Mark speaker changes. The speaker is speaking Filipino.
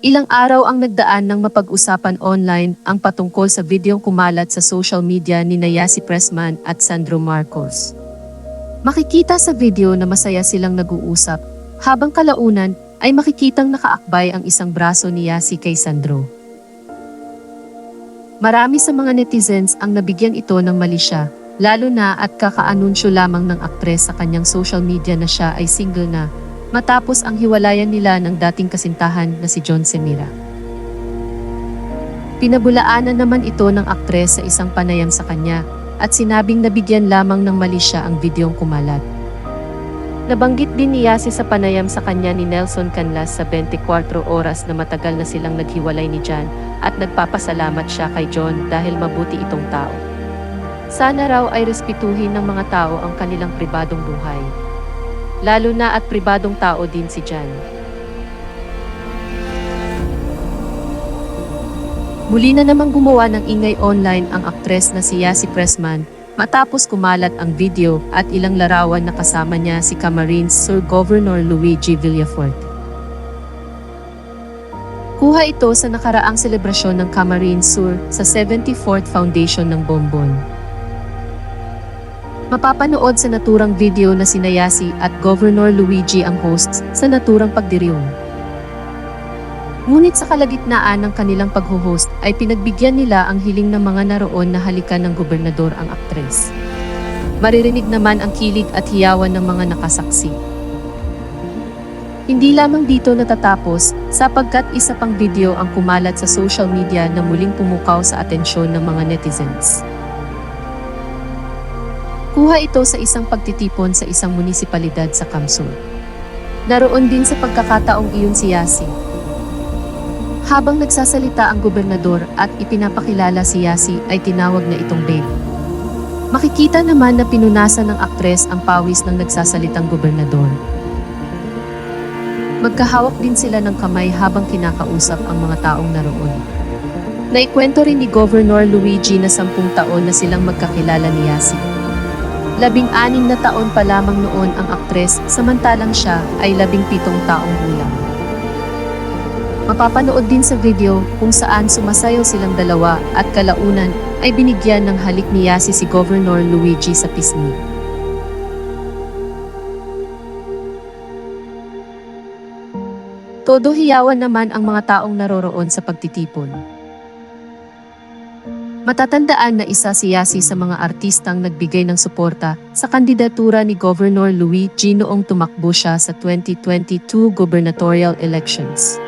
Speaker 1: Ilang araw ang nagdaan ng mapag-usapan online ang patungkol sa videong kumalat sa social media ni Nayasi Pressman at Sandro Marcos. Makikita sa video na masaya silang nag-uusap, habang kalaunan ay makikitang nakaakbay ang isang braso ni Yasi kay Sandro. Marami sa mga netizens ang nabigyan ito ng mali siya, lalo na at kakaanunsyo lamang ng aktres sa kanyang social media na siya ay single na, matapos ang hiwalayan nila ng dating kasintahan na si John Semira. Pinabulaanan naman ito ng aktres sa isang panayam sa kanya at sinabing nabigyan lamang ng mali siya ang videong kumalat. Nabanggit din ni Yasi sa panayam sa kanya ni Nelson Canlas sa 24 oras na matagal na silang naghiwalay ni Jan at nagpapasalamat siya kay John dahil mabuti itong tao. Sana raw ay respetuhin ng mga tao ang kanilang pribadong buhay. Lalo na at pribadong tao din si Jan. Muli na namang gumawa ng ingay online ang aktres na si Yasi Pressman matapos kumalat ang video at ilang larawan na kasama niya si Camarines Sur Governor Luigi Villafuerte. Kuha ito sa nakaraang selebrasyon ng Camarines Sur sa 74th Foundation ng Bonbon. Mapapanood sa naturang video na sinayasi at Governor Luigi ang hosts sa naturang pagdiriwang. Ngunit sa kalagitnaan ng kanilang pagho-host ay pinagbigyan nila ang hiling ng mga naroon na halikan ng gobernador ang aktres. Maririnig naman ang kilig at hiyawan ng mga nakasaksi. Hindi lamang dito natatapos sapagkat isa pang video ang kumalat sa social media na muling pumukaw sa atensyon ng mga netizens. Kuha ito sa isang pagtitipon sa isang munisipalidad sa Kamsul. Naroon din sa pagkakataong iyon si Yasi. Habang nagsasalita ang gobernador at ipinapakilala si Yasi ay tinawag na itong babe. Makikita naman na pinunasan ng aktres ang pawis ng nagsasalitang gobernador. Magkahawak din sila ng kamay habang kinakausap ang mga taong naroon. Naikwento rin ni Governor Luigi na sampung taon na silang magkakilala ni Yasi. Labing-anim na taon pa lamang noon ang aktres samantalang siya ay labing pitong taong gulang. Mapapanood din sa video kung saan sumasayaw silang dalawa at kalaunan ay binigyan ng halik ni Yasi si Governor Luigi sa pisngi. Todo hiyawan naman ang mga taong naroroon sa pagtitipon. Matatandaan na isa si Yasi sa mga artistang nagbigay ng suporta sa kandidatura ni Governor Luigi noong tumakbo siya sa 2022 gubernatorial elections.